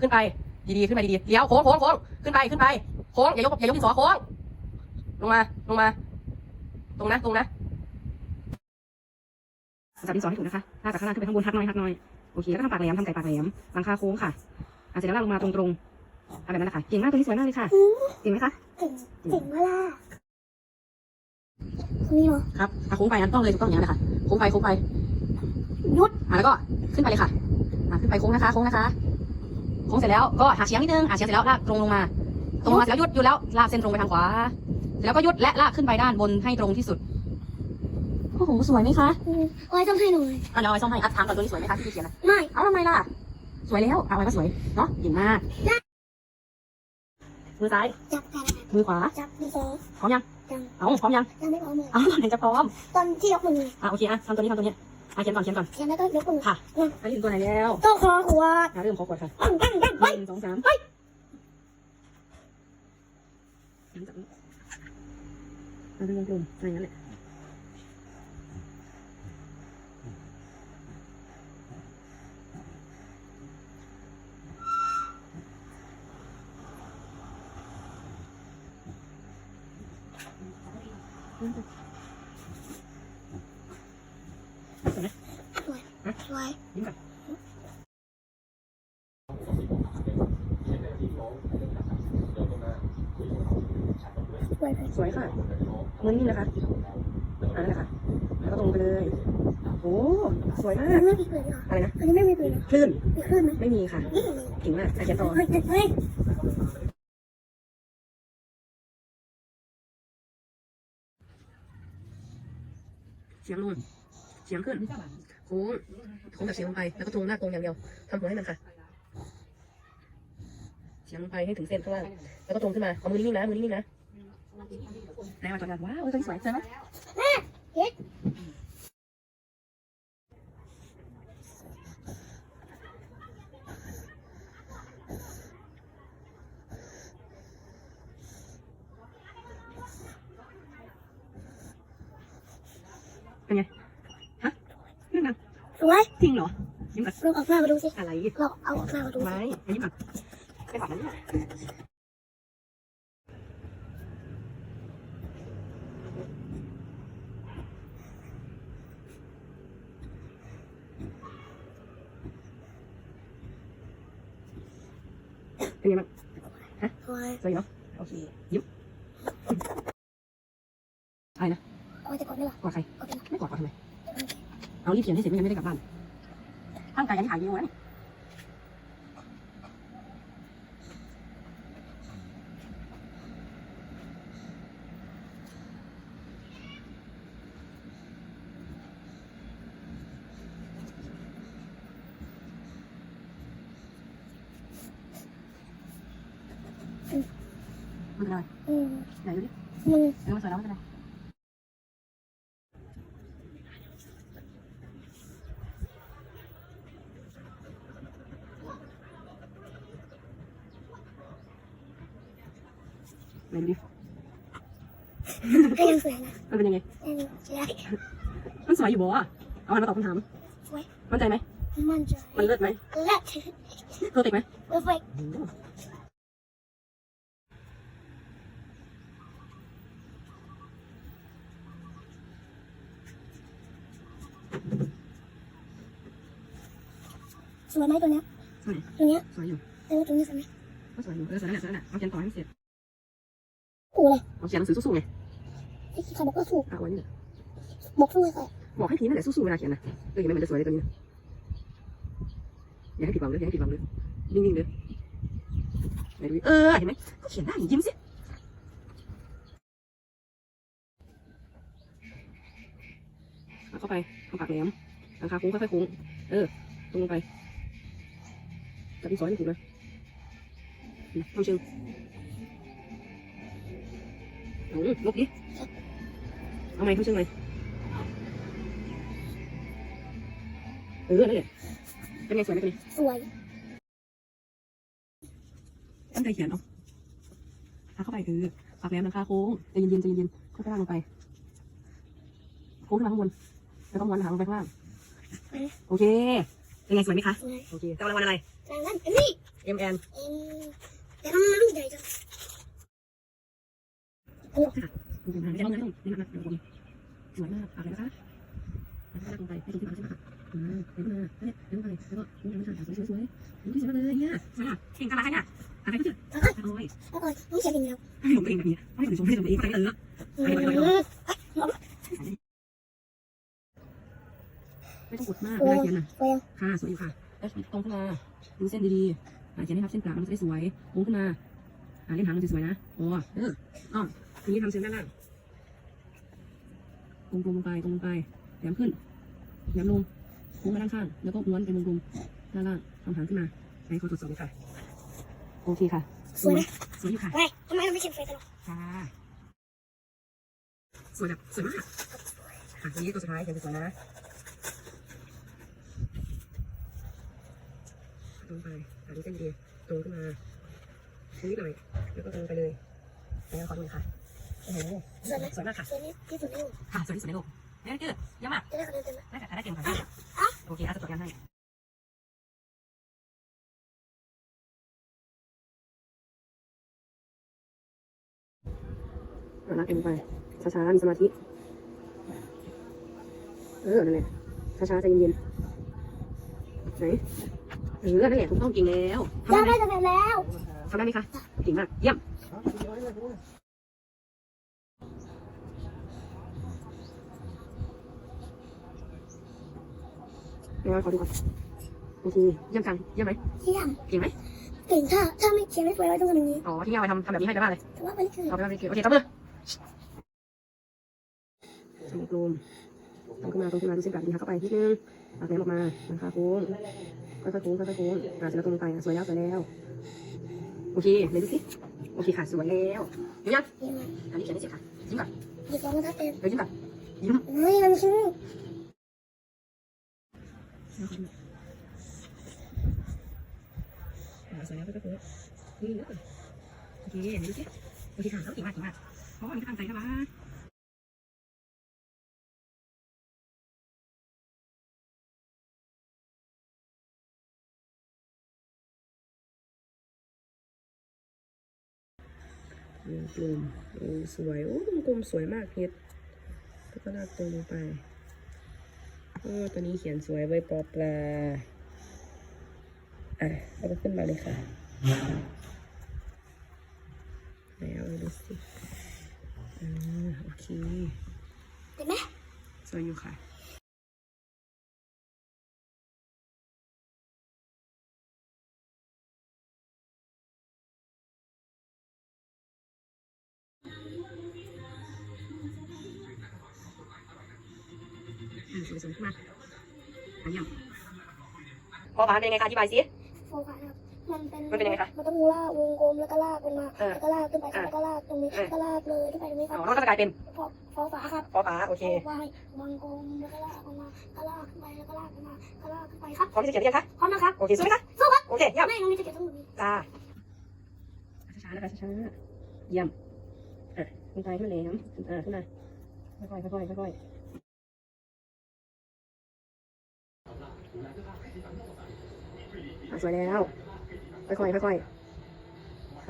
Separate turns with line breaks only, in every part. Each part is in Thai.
ขึ้นไป ดีๆ ขึ้นไปดีๆเลี้ยวโค้งโค้งโค้งขึ้นไปขึ้นไปโค้งอย่ายกอย่ายกที่สอโค้งลงมาลงมา ตรงนะตรงนะจับที่สอให้ถูกนะคะลากจากข้างล่างขึ้นไปข้างบนทักหน้อยทักหน้อยโอเคแล้วก็ทำปากแหลมทำไก่ปากแหลมหลังคาโค้งค่ะอะเสร็จแล้วลากลงมาตรงๆอะไรแบบนั้นแหละค่ะเก่งมากตัวนี้สวยมากเลยค่ะเก่งไหมคะ
เก่งเก่งมากล่ะตรงนี้เหรอ
ครับอะโค้งไปอันต้องเลยถูกต้องอย่างนั้นแหละค่ะโค้งไปโค้งไป
ยุด
อะแล้วก็ขึ้นไปเลยค่ะอะขึ้นไปโค้งนะคะโค้งนะคะ โค้งเสร็จแล้วก็หักเฉียงนิดนึงหักเฉียงเสร็จแล้วลากตรงลงมา ตรงลงมาเสร็จแล้วหยุดหยุดแล้วลากเส้นตรงไปทางขวาเสร็จแล้วก็หยุดและลากขึ้นไปด้านบนให้ตรงที่สุดโอ้โหสวยไหมคะ
อืมโอ้ยต้องให้หน่อย
อะเดี๋ยวเอาไว้ซ่อมให้อัดถามก่อนตัวนี้สวยไหมคะที่พี่เขียนนะ
ไม่
เอาทำไมล่ะสวยแล้วเอาไว้ก็สวยเนาะเก่งมากมือซ้าย
จับแต่
มือขวา
จับดีเซล
พร้อมยัง
ยัง
เอาพร้อมยัง
ยังไม่พร้อมเลย
เอาไหนจะพร้อม
ตอนที่ยกมือ
อะโอเคอะทำตัวนี้ทำตัวนี้ อะเขียนก่อนเขียนก่อน
เขียนแล้วก็ยกมือ
ค่ะอันนี้ถึงตัวไหนแล้ว
ต้องคอขวด
อะเริ่มขอกดค่ะ
ตั้งตั้งตั้ง
ห
เฮ้ย
นึ่งสองสามน้ำจับนี้เอาเป็นวงกลมอะไรอย่างนั้นแหละสวยไหม
สวย
ยิ้มก่อน
สวยเลย
สวยค่ะมือนี่นะคะอันนั้นแหละค่ะ แล้วก็ตรงไปเลยโอ้สวยมา
อั
ก
นนี้ไม่มีปืนเหรอ
อะไรนะ
อันนี้ไม่มีปืนเหรอ
คลื่น
มีคลื่นไหม
ไม่มีค่ะ
นี่
เก่งมากอาเขียนต่อ
เฮ้ยเฮ้ย
เสียงลงเสียงขึ้นโค้งโค้งแบบเสียงลงไปแล้วก็ตรงหน้าตรงอย่างเดียวทำหัวให้มันค่ะเสียงลงไปให้ถึงเส้นข้างล่างแล้วก็ตรงขึ้นมาเอามือนิ่งๆนะมือนิ่งๆนะไหนมาตัวกันว้าวตัวนี้สวยใช่ไหม
เฮ็ด
เป็นไง ฮะเรื่องนั้น
สวย
จริงเหรอยิ้มแบบ
ลองออกหน้ามาดูสิ
อะไร
ลองเอาออกหน้ามาดูสิ
ไม่ยิ้มแบบไม่ฝันนะเนี่ยเป็นไงบ้าง
สวย
สวยเนาะโอเคยิ้มอะไรนะ
เอาจะกดไหมล่ะ
กอดใคร
กดไหม
ไม่กอดกอดทำไม เอารีบเขียนให้เสร็จไม่งั้นไม่ได้กลับบ้านตั้งใจกันที่ถ่ายวีดีโอนะนี่ไม่เป็นไร
อืม
ไหนดูดิ
มึง
เออมันสวยแล้วไม่เป็นไร ไหนดูดิ
ก็ยังสวยนะ
มันเป็นยังไง
ยังสวย
มันสวยอยู่บ่อะเอามันมาตอบคำถาม
สวย
มั่นใจไหม
มั่นใจ
มันเลิศไหม
และ
เพอร์เฟกไหม
เพอร์เฟกสวยไหมตัวเนี้ย
สวย
ตัวเนี้ย
สวยอยู่
เออตัวนี้สวยไหม
ก็สวยอยู่เออสวยแล้วแหละสวยแล้วแหละเอาเขียนต่อให้มันเสร็จ
กูเลย
เอาเขียนหนังสือสู้ๆไง
ไอ้ที่เขาบอกว่าถูก
อะเอาไว้นี่แหละ
บอกสู้เลยค่ะ
บอกให้ทีนั่นแหละสู้ๆเวลาเขียนนะเออเห็นไหมมันจะสวยเลยตัวนี้นะอย่าให้ผิดหวังเลยอย่าให้ผิดหวังเลยนิ่งๆเลยไหนดูดิเออเห็นไหมก็เขียนได้ยิ้มสิเอาเข้าไปเอาปากแหลมหลังคาโค้งค่อยๆโค้งเออตรงลงไปจับที่ซอยให้ถูกเลยอืมทำเชิงเอา ลบดิเอาไหมทำเชิงไหมเออนั่นแหละเป็นไงสวยไหมตัวนี้
สวย
ตั้งใจเขียนเอาพาเข้าไปคือปากแหลมหลังคาโค้งใจเย็นๆใจเย็นๆค่อยๆลากลงไปโค้งขึ้นมาข้างบนแล้วก็ม้วนหางลงไปข้างล่างโอเคเป็นไงสวยไหมคะ
สวย
โอเคแต่รางวัลอะไร
รางวัลอันนี้
M N
เอ็มแต่ทำไมมันลูกใหญ่จัง
ดูเป็นหางไม่ได้ต้องนี่นะดูสวยมากอะไรนะคะแล้วก็ลงไปให้ดูที่หาใช่ไหมคะอ่าเดินมาเนี่ยเดินไปแล้วก็ดูมันค่ะสวยสวยสวยดูที่สวยเลยเนี่ยสวยอะเก่งจังเลยค่ะอะไรก็จะโอ้ย
แล้วก็นี่เขียนอย่างเดียว
ให้หลงตัวเองแบบนี้ให้หลงชมให้หลงตัวเองไปเออไม่ต้องกดมากเวลาเขียนนะ
สวยอะ
ค่ะสวยอยู่ค่ะแล้วตรงขึ้นมาดูเส้นดีๆเขียนให้ทับเส้นกลางมันจะได้สวยโค้งขึ้นมาเล่นหางมันจะสวยนะโอ้เอออ๋อ ทีนี้ทำเส้นด้านล่างตรงๆลงไปตรงลงไปแหลมขึ้นแหลมลงโค้งมาด้านข้าง แล้วก็ม้วนเป็นวงกลมด้านล่างทำหางขึ้นมาให้เขาตรวจสอบเลยค่ะโอเคค่ะ
สวยนะ
สวยอยู่ค่ะ
ไม่ทำไมเราไม่เขียนไฟตลอด
ค่ะสวยแบบสวยมากอะทีนี้ตัวสุดท้ายเขียนสวยๆนะตรงไปอะดูเส้นดีๆตรงขึ้นมาตรงนิดหน่อยแล้วก็ตรงไปเลยแล้วขอดูหน่อยค่ะโอ้โห
สวยไหม
สวยมากค่ะ
สวยที่สุดในโลก
ค่ะสวยที่สุดในโลกนี่คือเยอะมาก
จะได้คะแนนเต็มไหม
ได้ค่ะได้เก่งค่ะโอเคอาจจะตรวจงานให้เอาละเอ็มไปช้าๆมีสมาธิ เออ นั่นแหละ ช้าๆใจเย็นๆ ไหน เออ นั่นแหละถูกต้องเก่งแล้วทำ
ได้
ได้ไหม
ได้คะแนนแล้ว
ทำได้ไหมคะเก่งมาก เยี่ยม เดี๋ยวขอดูก่อนโอเคเยี่ยมจังเยี่ยมไหม
เยี่ยม
เก่งไหม
เก่งถ้าถ้าไม่เขียนไม่สวยเราต้องทำอย่างนี้
อ๋อที่เอาไปทำทำแบบนี้ให้ได้บ้างเลย
แต่ว่ามันคือ
เอาไปทำเป็นเกลือโอเคจับมือจมูกลมตรงขึ้นมาตรงขึ้นมาดูเส้นกลางดีค่ะเข้าไปนิดนึงปากแหลมออกมานะคะโค้งค่อยๆโค้งค่อยๆโค้งอ่าเสร็จแล้วตรงลงไปอะสวยแล้วสวยแล้วโอเคไหนดูสิโอเคค่ะสวยแล้วเดี๋ยวยัง
เยี่ยม
อันนี้เขียนได้เสร็จค่ะยิ้มก่อน
หยิบรองเท้าเต็ม
เดี๋ยวยิ้มก่อนยิ้ม
เฮ้ยมันชิ้น
อ่า สวยแล้วค่อยๆโค้งนี่เลยโอเคไหนดูสิโอเคค่ะเขาเก่งมากเก่งมากเพราะว่ามันก็ตั้งใจนะวะกลมโอ้สวย โอ้วงกลมสวยมากเพชรแล้วก็ลากตรงลงไป โอ้ตัวนี้เขียนสวยไว้ปอปลา อะแล้วก็ขึ้นมาเลยค่ะแล้วดูสิอ่าโอเค
เห็นไหม
สวยอยู่ค่ะ สวยๆขึ้นมาอะเยี่ยมพอฟ้าเป็นยังไงคะอธิบายสิ
โฟกัสครับมันเป็น
มันเป็นยังไงคะ
มันต้องลากวงกลมแล้วก็ลากลงมา
เออ
แล้วก็ลากขึ้นไป
เออ
แล้วก็ลากตรงนี้
เออ
แล้วก็ลากเลยขึ้นไปตรงนี้ค
อ๋
รั
อบแล้วก็จะกลายเป็น
ฟอฟอฟ้าครับ
พอฟ้าโอเค
ฟอไว้วงกลมแล้วก็ลากลงมาก็ลากขึ้นไปแล้วก็ลากขึ้นมาก็ลากขึ้นไปครับ
พร้อมที่จะเขียนหรือยังคะ
พร้อมนะครับ
โอเคสวยไหมคะ
สู้ครับ
โอเคเยี่ยม
ไม่ตรงนี้จะเก็บทั้งหมดนี้
จ้าช้าๆนะคะช้าๆเยี่ยมอะขึ้นไปขึ้นมาเลยน้ำอ่าขึ้นมาค่อยๆค่อยๆค่อยๆอะ สวยแล้ว ค่อยๆค่อยๆ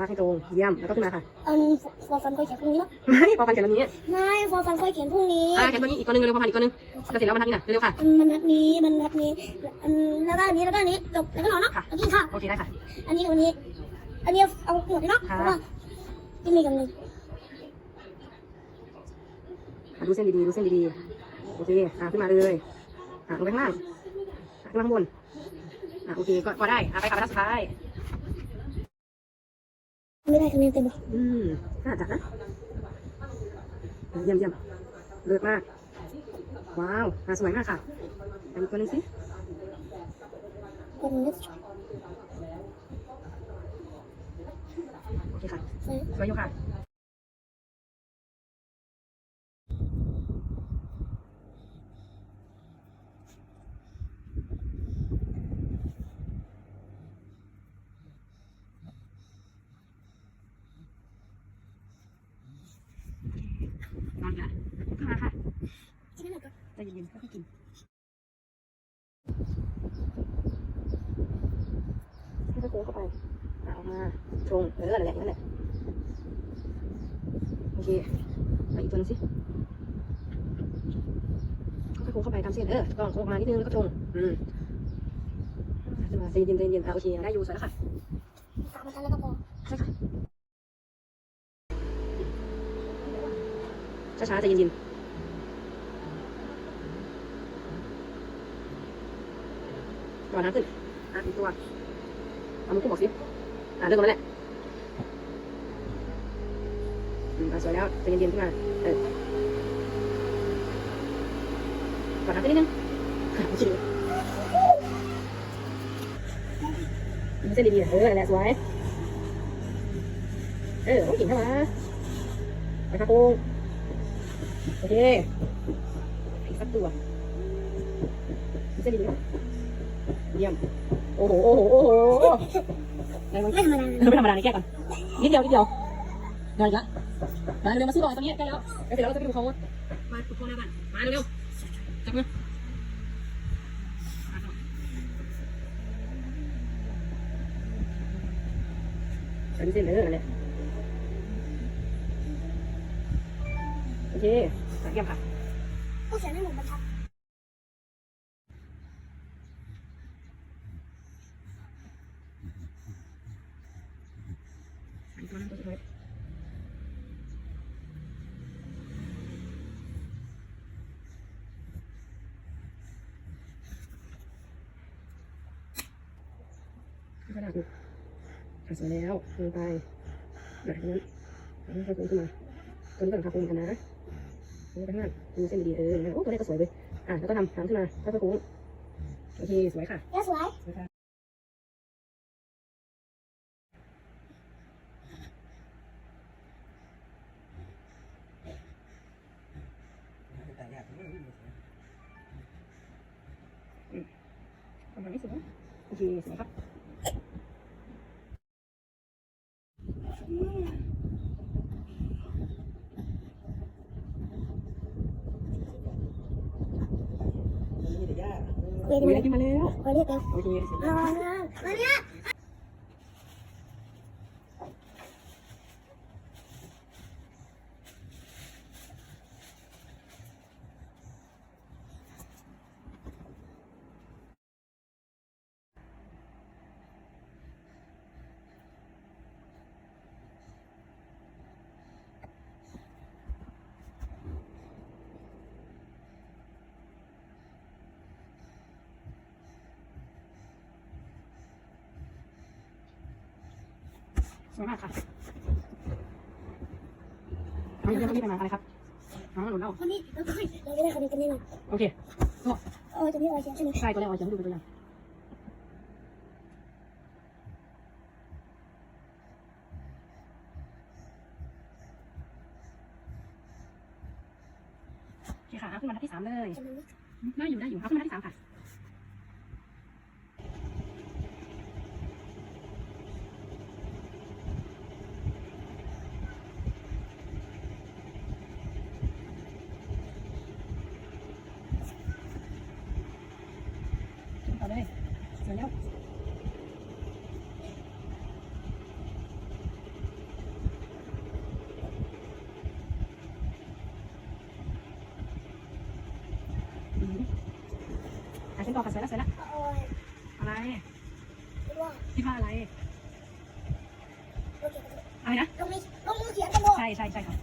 ลากให้ตรงเยี่ยมแล้วก็ขึ้นมาค่ะ
อันฟอฟันค่อยเขียนพรุ่งนี้เนาะ
ไม่พอกันเขียนแบบนี้
ไม่ฟอฟันค่อยเขียนพรุ่งนี้
อ่าเขียนตัวนี้อีกตัวหนึงเร็วๆพอพันอีกตัวหนึงจะเสร็จแล้วบรรทัดนี้น่ะเร็วๆค่ะ
อันมันนัดนี้มันนัดนี้อันแล้วก็อันนี้แล้วก็อันนี้จบแล้วก็นอนเนาะ
ค่ะ
แล้วกินข้าว
โอเคได้ค่ะ
อันนี้กับอันนี้ อันนี้เอาหมดเลยเนาะเพ
ค่ะ
ราะว่ากินมีกันหนึ่ง
อะดูเส้นดีๆดูเส้นดีๆโอเคอะขึ้นมาเลยอะลงไปข้างล่างอะขึ้นมาข้างบน อะโอเคก็ก็ได้อะไปค่ะบรรทัดสุดท้าย
ไม่ได้คะแนนเต็มหรอก
อืมน่าจัดนะเยี่ยมเยี่ยมเลิศมาก ว้าวอะสวยมากค่ะอันนี้ตัวหนึงสิ
คนนี้
โอเคค่ะ
สวย
สวยอยู่ค่ะ นอนละขึ้นมาค่ะ
กินไม่หมดก่อน
ใจเย็นๆค่อยๆกินค้งเข้าไปอะออกมาตรงเออนั่นแหละนั่นแหละโอเคไปอีกตัวหนึงสิค่อยๆโค้งเข้าไปตามเส้นเออก็โค้งออกมานิดนึงแล้วก็ตรงอืมอะขึ้นมาใจเย็นใจเย็นอะโอเคได้อยู่สวยแล้วค่ะ
สามชั้นแล้วก็พอ
ใช่ค่ะช้าๆใจเย็นๆ ก่อนน้ำขึ้น อะอีกตัว เอามือกุ้งบอกสิ อะเดินตรงนั้นแหละอืมอะสวยแล้วใจเย็นๆขึ้นมา เออก่อนน้ำขึ้นนิดนึงอะโอเคมีเส้นดีๆเออแหละสวย เออน้องกิ่งเข้ามาไปค่ะโกงโอเคอีกสักตัวมีเส้นดีไหม เยี่ยม โอ้โห โอ้โห โอ้โหอะไรวะ
ไม่ธรรมดา
ไม่ธรรมดานี่แก้ก่อนนิดเดียวนิดเดียวเดี๋ยวอีกละมาเร็วมาซื้อก่อนตรงนี้ใกล้แล้วแล้วเสร็จแล้วเราจะไปดูเขามาฝึกโค้งแล้วกันมาเร็วๆจับมือใส่เส้นเลยนั่นแหละโอเคเยี่ยมค่ะ
ผู้เขียนให้หมุนบรรทัด
อีกตัวนึงตัวสุดท้าย ก็ได้คุณขาสวยแล้วลงไปหนักนั้นแล้วค่อยๆโค้งขึ้นมาตัวนี้ก่อนค่ะโค้งกันนะโค้งไปข้างหน้าดูเส้นดีๆเออโอ้ตัวนี้ก็สวยเลยอะแล้วก็ทำหางขึ้นมาค่อยๆโค้งโอเคสวยค่ะ
แล้วสวย
สวยค่ะประมาณนี้สวยโอเคสวยครับ
เรียก
โอ้ย
มา
ได้กินมาแล้ว
เรียกแล้ว
โอเคสวย
เอามามาเนี่ย
สวยมากค่ะเอาเรื่องนี้ไปมาอะไรครับน้องหนุนเอา
วันนี้เราก็เราจะได้คะแนนกันแน่นอน
โอเค
เออจะมีอะไรเขียนใช่ไหม
ใช่ตัวแรกเอาเขียนให้ดูเป็นตัวอย่างโอเคค่ะเอาขึ้นมาทัดที่สามเลย
จะมัน
ได้อยู่ได้อยู่เอาขึ้นมาทัดที่สามค่ะ ต่อเลยสวยแล้วอืมอะฉัน บอกค่ะสวยแล้วสวยแล้ว
โอ้ย
อะไร
คิดว่า
คิดว่าอะไร
โอเค
อะไรนะ
ลงมือลงมือเขียนกันเลย
ใช่ใช่ใช่ค่ะ